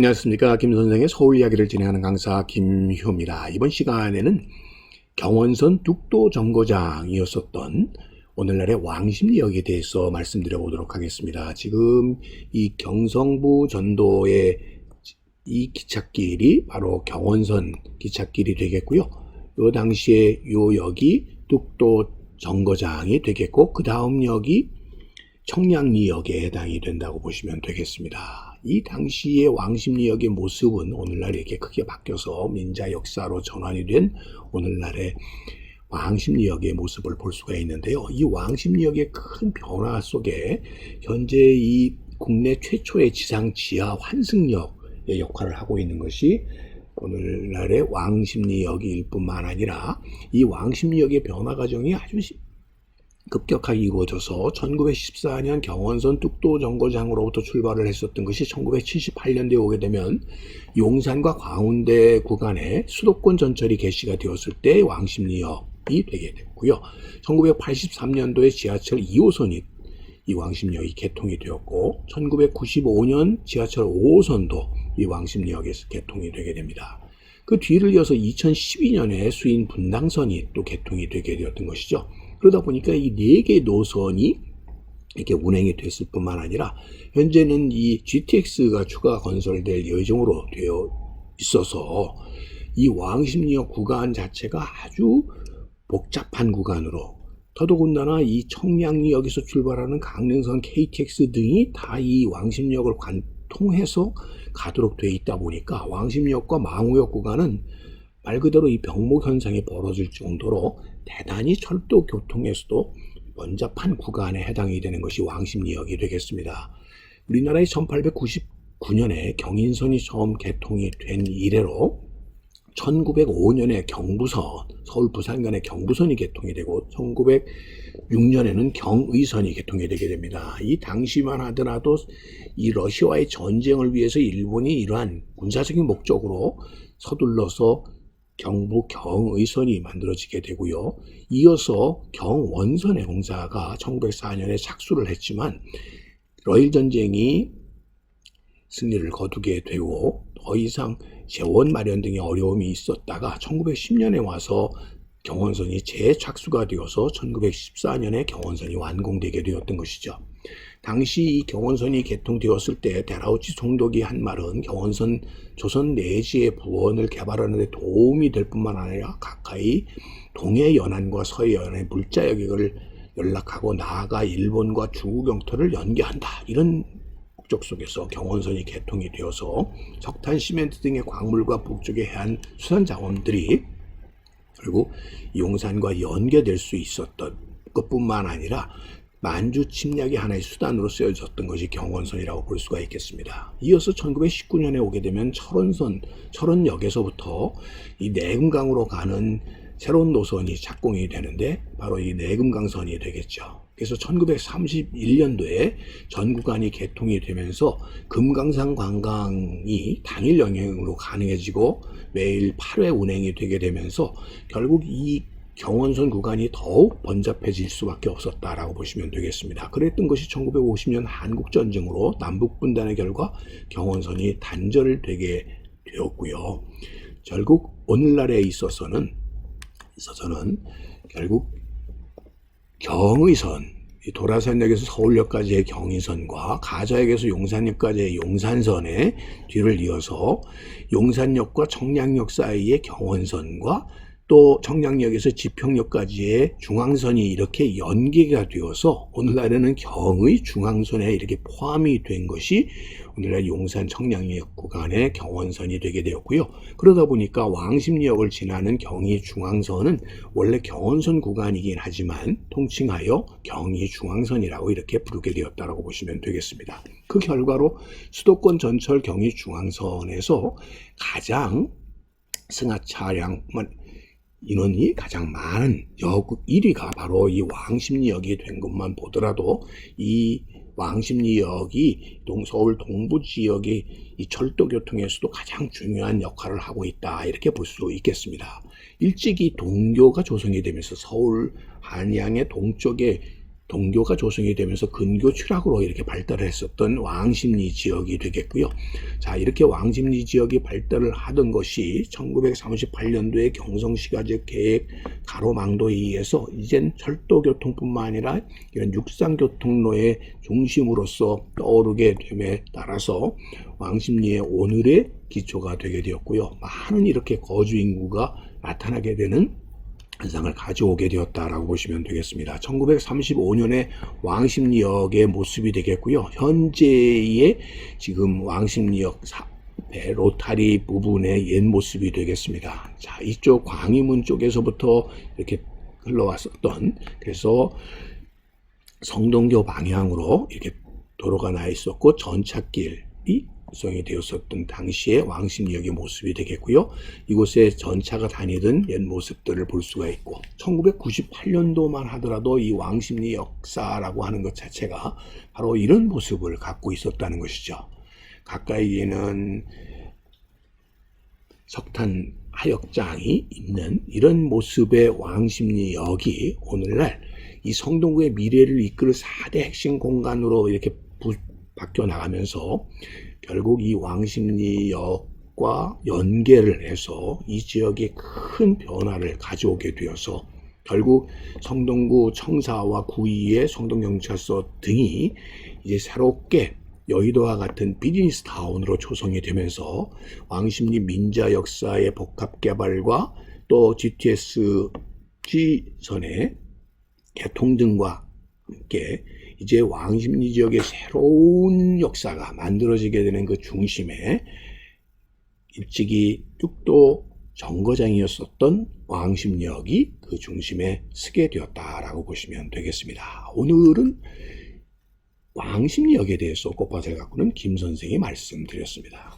안녕하십니까. 김 선생의 서울 이야기를 진행하는 강사 김효입니다. 이번 시간에는 경원선 뚝도 정거장이었었던 오늘날의 왕십리역에 대해서 말씀드려 보도록 하겠습니다. 지금 이 경성부 전도의 이 기찻길이 바로 경원선 기찻길이 되겠고요. 요 당시에 요 역이 뚝도 정거장이 되겠고 그 다음 역이 청량리역에 해당이 된다고 보시면 되겠습니다. 이 당시의 왕십리역의 모습은 오늘날 이렇게 크게 바뀌어서 민자 역사로 전환이 된 오늘날의 왕십리역의 모습을 볼 수가 있는데요. 이 왕십리역의 큰 변화 속에 현재 이 국내 최초의 지상 지하 환승역의 역할을 하고 있는 것이 오늘날의 왕십리역일 뿐만 아니라 이 왕십리역의 변화 과정이 아주 급격하게 이루어져서 1914년 경원선 뚝도 정거장으로부터 출발을 했었던 것이 1978년대에 오게 되면 용산과 광운대 구간에 수도권 전철이 개시가 되었을 때 왕십리역이 되게 됐고요. 1983년도에 지하철 2호선이 이 왕십리역이 개통이 되었고 1995년 지하철 5호선도 이 왕십리역에서 개통이 되게 됩니다. 그 뒤를 이어서 2012년에 수인 분당선이 또 개통이 되게 되었던 것이죠. 그러다 보니까 이 네개 노선이 이렇게 운행이 됐을 뿐만 아니라 현재는 이 GTX가 추가 건설될 예정으로 되어 있어서 이 왕십리역 구간 자체가 아주 복잡한 구간으로 더더군다나 이 청량리역에서 출발하는 강릉선 KTX 등이 다 이 왕십리역을 관통해서 가도록 되어 있다 보니까 왕십리역과 망우역 구간은 말 그대로 이 병목 현상이 벌어질 정도로 대단히 철도 교통에서도 번잡한 구간에 해당이 되는 것이 왕십리역이 되겠습니다. 우리나라의 1899년에 경인선이 처음 개통이 된 이래로 1905년에 경부선, 서울 부산 간의 경부선이 개통이 되고 1906년에는 경의선이 개통이 되게 됩니다. 이 당시만 하더라도 이 러시아와의 전쟁을 위해서 일본이 이러한 군사적인 목적으로 서둘러서 경부 경의선이 만들어지게 되고요. 이어서 경원선의 공사가 1904년에 착수를 했지만 러일 전쟁이 승리를 거두게 되고 더 이상 재원 마련 등의 어려움이 있었다가 1910년에 와서 경원선이 재착수가 되어서 1914년에 경원선이 완공되게 되었던 것이죠. 당시 이 경원선이 개통되었을 때 데라우치 총독이 한 말은 경원선 조선 내지의 부원을 개발하는 데 도움이 될 뿐만 아니라 가까이 동해 연안과 서해 연안의 물자 여객을 연락하고 나아가 일본과 중국 영토를 연계한다. 이런 목적 속에서 경원선이 개통이 되어서 석탄, 시멘트 등의 광물과 북쪽의 해안 수산 자원들이 결국 용산과 연계될 수 있었던 것뿐만 아니라 만주 침략의 하나의 수단으로 쓰여졌던 것이 경원선이라고 볼 수가 있겠습니다. 이어서 1919년에 오게 되면 철원선, 철원역에서부터 이 내금강으로 가는 새로운 노선이 착공이 되는데 바로 이 내금강선이 되겠죠. 그래서 1931년도에 전 구간이 개통이 되면서 금강산 관광이 당일 영행으로 가능해지고 매일 8회 운행이 되게 되면서 결국 이 경원선 구간이 더욱 번잡해질 수밖에 없었다라고 보시면 되겠습니다. 그랬던 것이 1950년 한국전쟁으로 남북분단의 결과 경원선이 단절되게 되었고요. 결국 오늘날에 있어서는 있어서는 결국 경의선 도라산역에서 서울역까지의 경의선과 가자역에서 용산역까지의 용산선의 뒤를 이어서 용산역과 청량역 사이의 경원선과 또 청량역에서 지평역까지의 중앙선이 이렇게 연계가 되어서 오늘날에는 경의 중앙선에 이렇게 포함이 된 것이 오늘날 용산 청량역 구간의 경원선이 되게 되었고요. 그러다 보니까 왕십리역을 지나는 경의 중앙선은 원래 경원선 구간이긴 하지만 통칭하여 경의 중앙선이라고 이렇게 부르게 되었다고 보시면 되겠습니다. 그 결과로 수도권 전철 경의 중앙선에서 가장 승하 차량 인원이 가장 많은 역 1위가 바로 이 왕십리역이 된 것만 보더라도 이 왕십리역이 서울 동부 지역의 이 철도 교통에서도 가장 중요한 역할을 하고 있다 이렇게 볼 수 있겠습니다. 일찍이 동교가 조성이 되면서 서울 한양의 동쪽에 동교가 조성이 되면서 근교 추락으로 이렇게 발달을 했었던 왕십리 지역이 되겠고요. 자, 이렇게 왕십리 지역이 발달을 하던 것이 1938년도에 경성시가지 계획 가로망도에 의해서 이젠 철도교통뿐만 아니라 이런 육상교통로의 중심으로서 떠오르게 됨에 따라서 왕십리의 오늘의 기초가 되게 되었고요. 많은 이렇게 거주 인구가 나타나게 되는 현상을 가져오게 되었다라고 보시면 되겠습니다. 1935년에 왕십리역의 모습이 되겠고요. 현재의 지금 왕십리역 배 로타리 부분의 옛 모습이 되겠습니다. 자, 이쪽 광희문 쪽에서부터 이렇게 흘러왔었던 그래서 성동교 방향으로 이렇게 도로가 나 있었고 전찻길이 구성이 되었었던 당시의 왕십리역의 모습이 되겠고요. 이곳에 전차가 다니던 옛 모습들을 볼 수가 있고 1998년도만 하더라도 이 왕십리 역사라고 하는 것 자체가 바로 이런 모습을 갖고 있었다는 것이죠. 가까이에는 석탄 하역장이 있는 이런 모습의 왕십리역이 오늘날 이 성동구의 미래를 이끌 4대 핵심 공간으로 이렇게 부, 바뀌어 나가면서 결국 이 왕십리역과 연계를 해서 이 지역에 큰 변화를 가져오게 되어서 결국 성동구 청사와 구의의 성동경찰서 등이 이제 새롭게 여의도와 같은 비즈니스 타운으로 조성이 되면서 왕십리 민자 역사의 복합 개발과 또 GTS G선의 개통 등과 함께 이제 왕십리 지역의 새로운 역사가 만들어지게 되는 그 중심에 일찍이 뚝도 정거장이었었던 왕십리역이 그 중심에 서게 되었다라고 보시면 되겠습니다. 오늘은 왕십리역에 대해서 꽃밭을 갖고는 김 선생이 말씀드렸습니다.